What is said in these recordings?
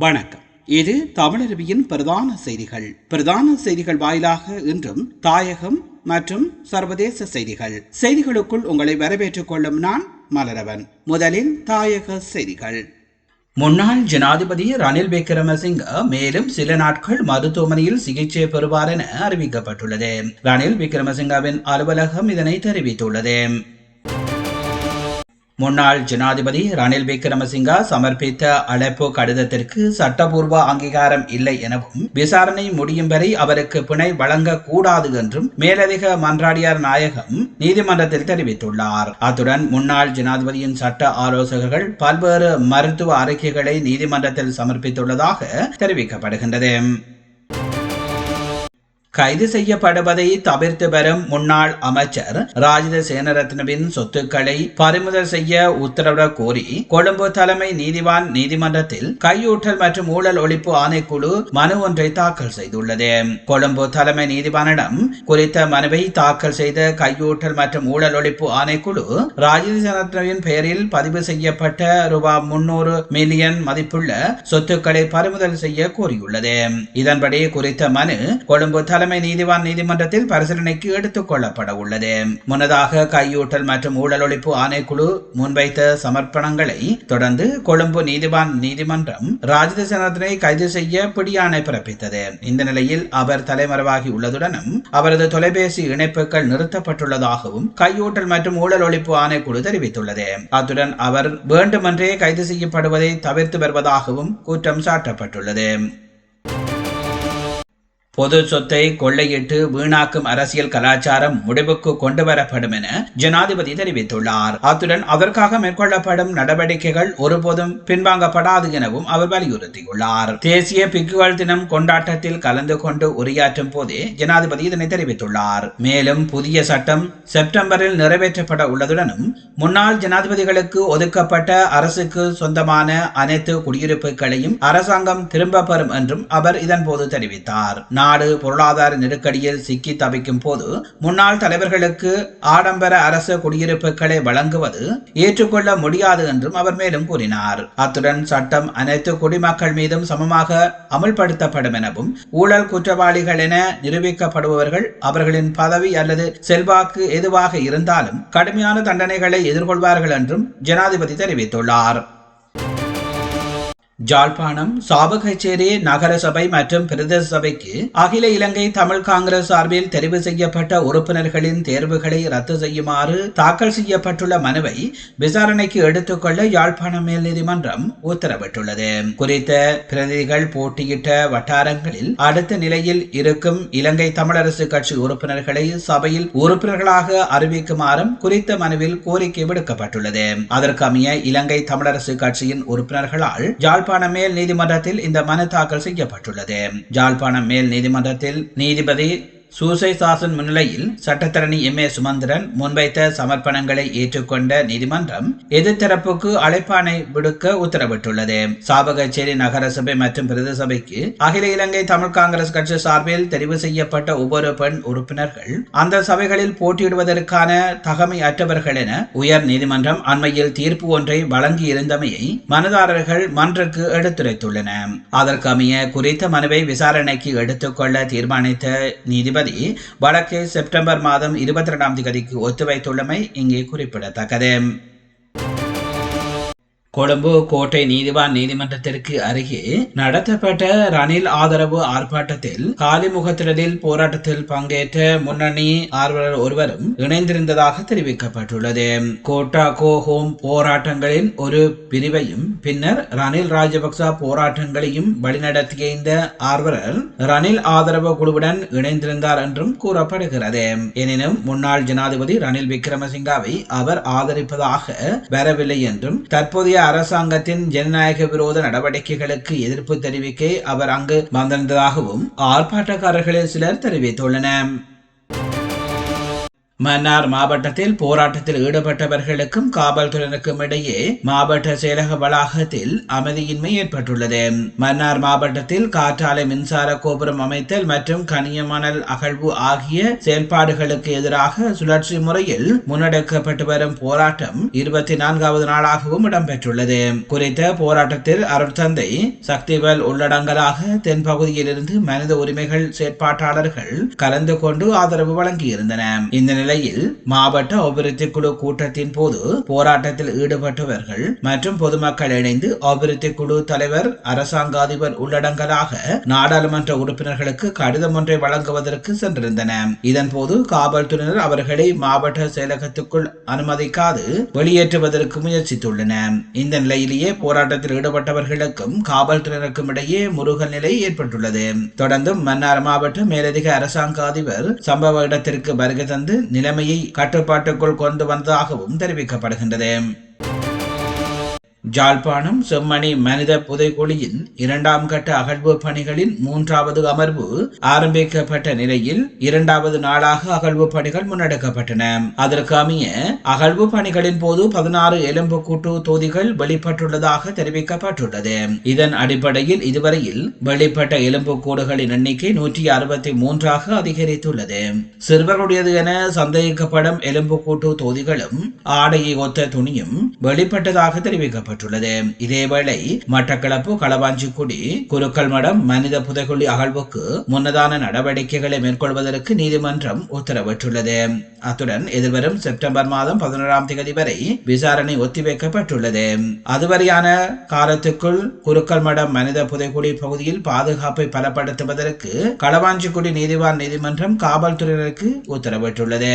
வணக்கம். இது தமிழருவியின் பிரதான செய்திகள். பிரதான செய்திகள் வாயிலாக இன்றும் தாயகம் மற்றும் சர்வதேச செய்திகள். செய்திகளுக்குள் உங்களை வரவேற்றுக் கொள்ளும் நான் மலரவன். முதலில் தாயக செய்திகள். முன்னாள் ஜனாதிபதி ரணில் விக்ரமசிங்க மேலும் சில நாட்கள் மருத்துவமனையில் சிகிச்சை பெறுவார் என அறிவிக்கப்பட்டுள்ளது. ரணில் விக்ரமசிங்கவின் அலுவலகம் இதனை தெரிவித்துள்ளது. முன்னாள் ஜனாதிபதி ரணில் விக்ரமசிங்கா சமர்ப்பித்த அழைப்பு கடிதத்திற்கு சட்டபூர்வ அங்கீகாரம் இல்லை எனவும் விசாரணை முடியும் வரை அவருக்கு பிணை வழங்கக்கூடாது என்றும் மேலதிக மன்றாடியார் நாயகம் நீதிமன்றத்தில் தெரிவித்துள்ளார். அத்துடன் முன்னாள் ஜனாதிபதியின் சட்ட ஆலோசகர்கள் பல்வேறு மருத்துவ அறிக்கைகளை நீதிமன்றத்தில் சமர்ப்பித்துள்ளதாக தெரிவிக்கப்படுகின்றது. கைது செய்யப்படுவதை தவிர்த்து வரும் முன்னாள் அமைச்சர் ராஜித சேனரத்னவின் சொத்துக்களை பறிமுதல் செய்ய உத்தரவிட கோரி கொழும்பு தலைமை நீதிவான் நீதிமன்றத்தில் கையூட்டல் மற்றும் ஊழல் ஒழிப்பு ஆணைக்குழு மனு ஒன்றை தாக்கல் செய்துள்ளது. கொழும்பு தலைமை நீதிவானிடம் குறித்த மனுவை தாக்கல் செய்த கையூட்டல் மற்றும் ஊழல் ஒழிப்பு ஆணைக்குழு ராஜித சேனரத்னவின் பெயரில் பதிவு செய்யப்பட்ட ரூபாய் முன்னூறு மில்லியன் மதிப்புள்ள சொத்துக்களை பறிமுதல் செய்ய கோரியுள்ளது. இதன்படி குறித்த மனு கொழும்பு தலைமை நீதிவான் நீதிமன்றத்தில் பரிசீலனைக்கு எடுத்துக் கொள்ளப்பட உள்ளது. முன்னதாக கையூட்டல் மற்றும் ஊழல் ஒழிப்பு ஆணைக்குழு முன்வைத்த சமர்ப்பணங்களை தொடர்ந்து கொழும்பு நீதிவான் நீதிமன்றம் ராஜித கைது செய்ய பிடியாணை பிறப்பித்தது. இந்த நிலையில் அவர் தலைமறைவாகி உள்ளதுடனும் அவரது தொலைபேசி இணைப்புகள் நிறுத்தப்பட்டுள்ளதாகவும் கையூட்டல் மற்றும் ஊழல் ஒழிப்பு ஆணைக்குழு தெரிவித்துள்ளது. அத்துடன் அவர் வேண்டுமென்றே கைது செய்யப்படுவதை தவிர்த்து வருவதாகவும் குற்றம் சாட்டப்பட்டுள்ளது. பொது சொத்தை கொள்ளையிட்டு வீணாக்கும் அரசியல் கலாச்சாரம் முடிவுக்கு கொண்டு வரப்படும் என ஜனாதிபதி தெரிவித்துள்ளார். அத்துடன் அதற்காக மேற்கொள்ளப்படும் நடவடிக்கைகள் ஒருபோதும் பின்வாங்கப்படாது எனவும் அவர் வலியுறுத்தியுள்ளார். தேசிய பிக்குகள் தினம் கொண்டாட்டத்தில் கலந்து கொண்டு உரையாற்றும் போதே ஜனாதிபதி இதனை தெரிவித்துள்ளார். மேலும் புதிய சட்டம் செப்டம்பரில் நிறைவேற்றப்பட உள்ளதுடனும் முன்னாள் ஜனாதிபதிகளுக்கு ஒதுக்கப்பட்ட அரசுக்கு சொந்தமான அனைத்து குடியிருப்புகளையும் அரசாங்கம் திரும்ப பெறும் என்றும் அவர் இதன்போது தெரிவித்தார். நான் நாடு பொருளாதார நெருக்கடியில் சிக்கி தவிக்கும் போது முன்னாள் தலைவர்களுக்கு ஆடம்பர அரசு குடியிருப்புகளை வழங்குவது ஏற்றுக்கொள்ள முடியாது என்றும் அவர் மேலும் கூறினார். அத்துடன் சட்டம் அனைத்து குடிமக்கள் மீதும் சமமாக அமல்படுத்தப்படும் எனவும் ஊழல் குற்றவாளிகள் என நிரூபிக்கப்படுபவர்கள் அவர்களின் பதவி அல்லது செல்வாக்கு எதுவாக இருந்தாலும் கடுமையான தண்டனைகளை எதிர்கொள்வார்கள் என்றும் ஜனாதிபதி தெரிவித்துள்ளார். ஜாழ்ப்பாணம் சாபகச்சேரி நகர சபை மற்றும் பிரதேச சபைக்கு அகில இலங்கை தமிழ் காங்கிரஸ் சார்பில் தெரிவு செய்யப்பட்ட உறுப்பினர்களின் தேர்வுகளை ரத்து செய்யுமாறு தாக்கல் செய்யப்பட்டுள்ள மனுவை விசாரணைக்கு எடுத்துக்கொள்ள யாழ்ப்பாணம் மேல் நீதிமன்றம் உத்தரவிட்டுள்ளது. குறித்த பிரதிகள் போட்டியிட்ட வட்டாரங்களில் அடுத்த நிலையில் இருக்கும் இலங்கை தமிழரசு கட்சி உறுப்பினர்களை சபையில் உறுப்பினர்களாக அறிவிக்குமாறும் குறித்த மனுவில் கோரிக்கை விடுக்கப்பட்டுள்ளது. அதற்கமைய இலங்கை தமிழரசு கட்சியின் உறுப்பினர்களால் ஜாழ்ப்பாணம் ஜாழ்ப்பாணம் மேல் நீதிமன்றத்தில் இந்த மனு தாக்கல் செய்யப்பட்டுள்ளது. ஜாழ்ப்பாணம் மேல் நீதிமன்றத்தில் நீதிபதி சூசை சாசன் முன்னிலையில் சட்டத்தரணி எம் ஏ சுமந்திரன் முன்வைத்த சமர்ப்பணங்களை ஏற்றுக்கொண்ட நீதிமன்றம் எதிர்த்தரப்புக்கு அழைப்பாணை விடுக்க உத்தரவிட்டுள்ளது. சாபகச்சேரி நகரசபை மற்றும் பிரதேச சபைக்கு அகில இலங்கை தமிழ் காங்கிரஸ் கட்சி சார்பில் தெரிவு செய்யப்பட்ட ஒவ்வொரு பெண் உறுப்பினர்கள் அந்த சபைகளில் போட்டியிடுவதற்கான தகமை அற்றவர்கள் என உயர் நீதிமன்றம் அண்மையில் தீர்ப்பு ஒன்றை வழங்கி இருந்தமையை மனுதாரர்கள் மன்றுக்கு எடுத்துரைத்துள்ளன. அதற்கமைய குறித்த மனுவை விசாரணைக்கு எடுத்துக்கொள்ள தீர்மானித்த நீதிபதி நீதிபதி வழக்கை செப்டம்பர் மாதம் இருபத்தி இரண்டாம் தேதிக்கு ஒத்திவைத்துள்ளமை இங்கே குறிப்பிடத்தக்கது. கொழும்பு கோட்டை நீதிவான் நீதிமன்றத்திற்கு அருகே நடத்தப்பட்ட ரணில் ஆதரவு ஆர்ப்பாட்டத்தில் காலிமுகத்திடலில் போராட்டத்தில் பங்கேற்ற முன்னணி ஆர்வலர் ஒருவரும் இணைந்திருந்ததாக தெரிவிக்கப்பட்டுள்ளது. கோட்டா கோஹோம் போராட்டங்களின் ஒரு பிரிவையும் பின்னர் ரணில் ராஜபக்ச போராட்டங்களையும் வழிநடத்திய இந்த ஆர்வலர் ரணில் ஆதரவு குழுவுடன் இணைந்திருந்தார் என்றும் கூறப்படுகிறது. எனினும் முன்னாள் ஜனாதிபதி ரணில் விக்ரமசிங்காவை அவர் ஆதரிப்பதாக வரவில்லை என்றும் தற்போதைய அரசாங்கத்தின் ஜனநாயக விரோத நடவடிக்கைகளுக்கு எதிர்ப்பு தெரிவிக்க அவர் அங்கு வந்திருந்ததாகவும் ஆர்ப்பாட்டக்காரர்களில் சிலர் தெரிவித்துள்ளனர். மன்னார் மாவட்டத்தில் போராட்டத்தில் ஈடுபட்டவர்களுக்கும் காவல்துறையினருக்கும் இடையே மாவட்ட செயலக வளாகத்தில் அமைதியின்மை ஏற்பட்டுள்ளது. மன்னார் மாவட்டத்தில் காற்றாலை மின்சார கோபுரம் அமைத்தல் மற்றும் கனியமணல் அகழ்வு ஆகிய செயல்பாடுகளுக்கு எதிராக சுழற்சி முறையில் முன்னெடுக்கப்பட்டு வரும் போராட்டம் இருபத்தி நான்காவது நாளாகவும் இடம்பெற்றுள்ளது. குறித்த போராட்டத்தில் அருட்தந்தை சக்திவேல் உள்ளடங்கலாக தென்பகுதியிலிருந்து மனித உரிமைகள் செயற்பாட்டாளர்கள் கலந்து கொண்டு ஆதரவு வழங்கியிருந்தன இந்த நிலை நிலையில் மாவட்ட அபிவிருத்தி குழு கூட்டத்தின் போது போராட்டத்தில் ஈடுபட்டவர்கள் மற்றும் பொதுமக்கள் இணைந்து அபிவிருத்தி குழு தலைவர் அரசாங்க அதிபர் உள்ளடங்கலாக நாடாளுமன்ற உறுப்பினர்களுக்கு கடிதம் ஒன்றை வழங்குவதற்கு சென்றிருந்தனர் இதன்போது காவல்துறையினர் அவர்களை மாவட்ட செயலகத்துக்குள் அனுமதிக்காது வெளியேற்றுவதற்கு முயற்சித்துள்ளன. இந்த நிலையிலேயே போராட்டத்தில் ஈடுபட்டவர்களுக்கும் காவல்துறையினருக்கும் இடையே முருகல் நிலை ஏற்பட்டுள்ளது. தொடர்ந்தும் மன்னார் மாவட்ட மேலதிக அரசாங்க அதிபர் சம்பவ இடத்திற்கு வருகை தந்து நிலைமையை கட்டுப்பாட்டுக்குள் கொண்டு வந்ததாகவும் தெரிவிக்கப்படுகின்றது. ஜாழ்ப்பாணம் செம்மணி மனித புதைக்குழியின் இரண்டாம் கட்ட அகழ்வு பணிகளின் மூன்றாவது அமர்வு ஆரம்பிக்கப்பட்ட நிலையில் இரண்டாவது நாளாக அகழ்வு பணிகள் முன்னெடுக்கப்பட்டன. அதற்கு அமைய அகழ்வு பணிகளின் போது பதினாறு எலும்பு கூட்டு தொகுதிகள் வெளிப்பட்டுள்ளதாக தெரிவிக்கப்பட்டுள்ளது. இதன் அடிப்படையில் இதுவரையில் வெளிப்பட்ட எலும்பு கூடுகளின் எண்ணிக்கை நூற்றி அறுபத்தி மூன்றாக அதிகரித்துள்ளது. சிறுவர்களுடையது என சந்தேகிக்கப்படும் எலும்பு கூட்டு தொகுதிகளும் ஆடையை ஒத்த துணியும் வெளிப்பட்டதாக தெரிவிக்கப்பட்டது தெரிவிக்கப்பட்டுள்ளது இதேவேளை மட்டக்களப்பு களவாஞ்சிக்குடி குருக்கள் மடம் மனித புதைகுழி அகழ்வுக்கு முன்னதான நடவடிக்கைகளை மேற்கொள்வதற்கு நீதிமன்றம் உத்தரவிட்டுள்ளது. அத்துடன் எதிர்வரும் செப்டம்பர் மாதம் பதினோராம் தேதி வரை விசாரணை ஒத்திவைக்கப்பட்டுள்ளது. அதுவரையான காலத்துக்குள் குருக்கள் மடம் மனித புதைக்குழி பகுதியில் பாதுகாப்பை பலப்படுத்துவதற்கு களவாஞ்சிக்குடி நீதிவான் நீதிமன்றம் காவல்துறையினருக்கு உத்தரவிட்டுள்ளது.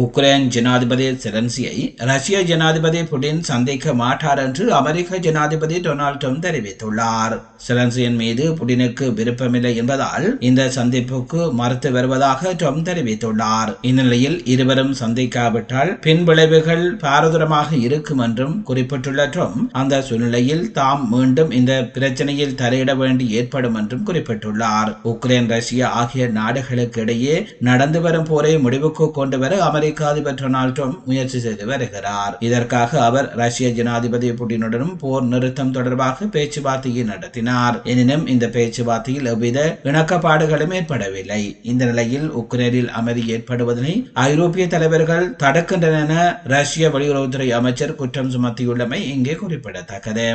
உக்ரைன் ஜனாதிபதி செலன்சியை ரஷ்ய ஜனாதிபதி புடின் சந்திக்க மாட்டார் என்று அமெரிக்க ஜனாதிபதி டொனால்ட் ட்ரம்ப் தெரிவித்துள்ளார். செலன்சியின் மீது புடினுக்கு விருப்பமில்லை என்பதால் இந்த சந்திப்புக்கு மறுத்து வருவதாக ட்ரம்ப் தெரிவித்துள்ளார். இந்நிலையில் இருவரும் சந்திக்காவிட்டால் பின்விளைவுகள் பாரதூரமாக இருக்கும் என்றும் குறிப்பிட்டுள்ள ட்ரம்ப் அந்த சூழ்நிலையில் தாம் மீண்டும் இந்த பிரச்சனையில் தலையிட வேண்டி ஏற்படும் என்றும் குறிப்பிட்டுள்ளார். உக்ரைன் ரஷ்யா ஆகிய நாடுகளுக்கு இடையே நடந்து வரும் போரை முடிவுக்கு கொண்டு வர அமெரிக்க அதிபர் டொனால்ட் ட்ரம்ப் முயற்சி செய்து வருகிறார். இதற்காக அவர் ரஷ்ய ஜனாதிபதி புட்டினுடனும் போர் நிறுத்தம் தொடர்பாக பேச்சுவார்த்தையை நடத்தினார். எனினும் இந்த பேச்சுவார்த்தையில் எவ்வித இணக்கப்பாடுகளும் ஏற்படவில்லை. இந்த நிலையில் உக்ரைனில் அமைதி ஏற்படுவதனை ஐரோப்பிய தலைவர்கள் தடுக்கின்றன என ரஷ்ய வெளியுறவுத்துறை அமைச்சர் குற்றம் சுமத்தியுள்ளமை இங்கே குறிப்பிடத்தக்கது.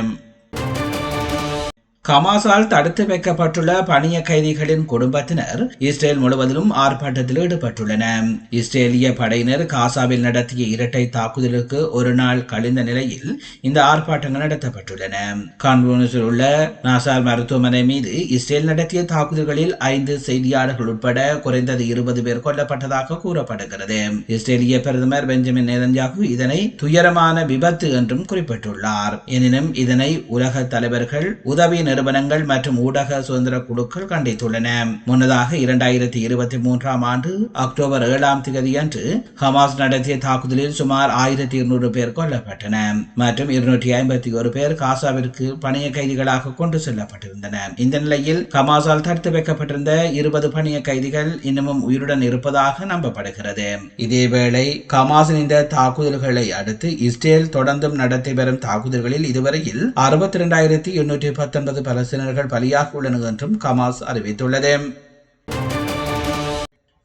கமாசால் தடுத்து வைக்கப்பட்டுள்ள பணிய கைதிகளின் குடும்பத்தினர் இஸ்ரேல் முழுவதிலும் ஆர்ப்பாட்டத்தில் ஈடுபட்டுள்ளனர். இஸ்ரேலிய படையினர் காசாவில் நடத்திய இரட்டை தாக்குதலுக்கு ஒரு நாள் கழிந்த நிலையில் இந்த ஆர்ப்பாட்டங்கள் நடத்தப்பட்டுள்ளன. கான்பூனஸில் உள்ள நாசார் மருத்துவமனை மீது இஸ்ரேல் நடத்திய தாக்குதல்களில் ஐந்து செய்தியாளர்கள் உட்பட குறைந்தது இருபது பேர் கொல்லப்பட்டதாக கூறப்படுகிறது. இஸ்ரேலிய பிரதமர் பெஞ்சமின் நேதன்யாகு இதனை துயரமான விபத்து என்றும் குறிப்பிட்டுள்ளார். எனினும் இதனை உலக தலைவர்கள் உதவி நிறுவனங்கள் மற்றும் ஊடக சுதந்திர குழுக்கள் கண்டித்துள்ளன. முன்னதாக இரண்டாயிரத்தி இருபத்தி மூன்றாம் ஆண்டு அக்டோபர் ஏழாம் தேதியன்று ஹமாஸ் நடத்திய தாக்குதலில் சுமார் ஆயிரத்தி இருநூறு பேர் கொல்லப்பட்டனர் மற்றும் இருநூற்றி ஐம்பத்தி ஒரு பேர் காசாவிற்கு பணிய கைதிகளாக கொண்டு செல்லப்பட்டிருந்தனர் இந்த நிலையில் ஹமாஸால் தடுத்து வைக்கப்பட்டிருந்த இருபது பணிய கைதிகள் இன்னமும் உயிருடன் இருப்பதாக நம்பப்படுகிறது. இதேவேளை ஹமாஸின் இந்த தாக்குதல்களை அடுத்து இஸ்ரேல் தொடர்ந்தும் நடத்தி வரும் தாக்குதல்களில் இதுவரையில் அறுபத்தி இரண்டாயிரத்தி எண்ணூற்றி பத்தொன்பது பலஸ்தீனர்கள் பலியாக உள்ளனர் என்றும் கமாஸ் அறிவித்துள்ளது.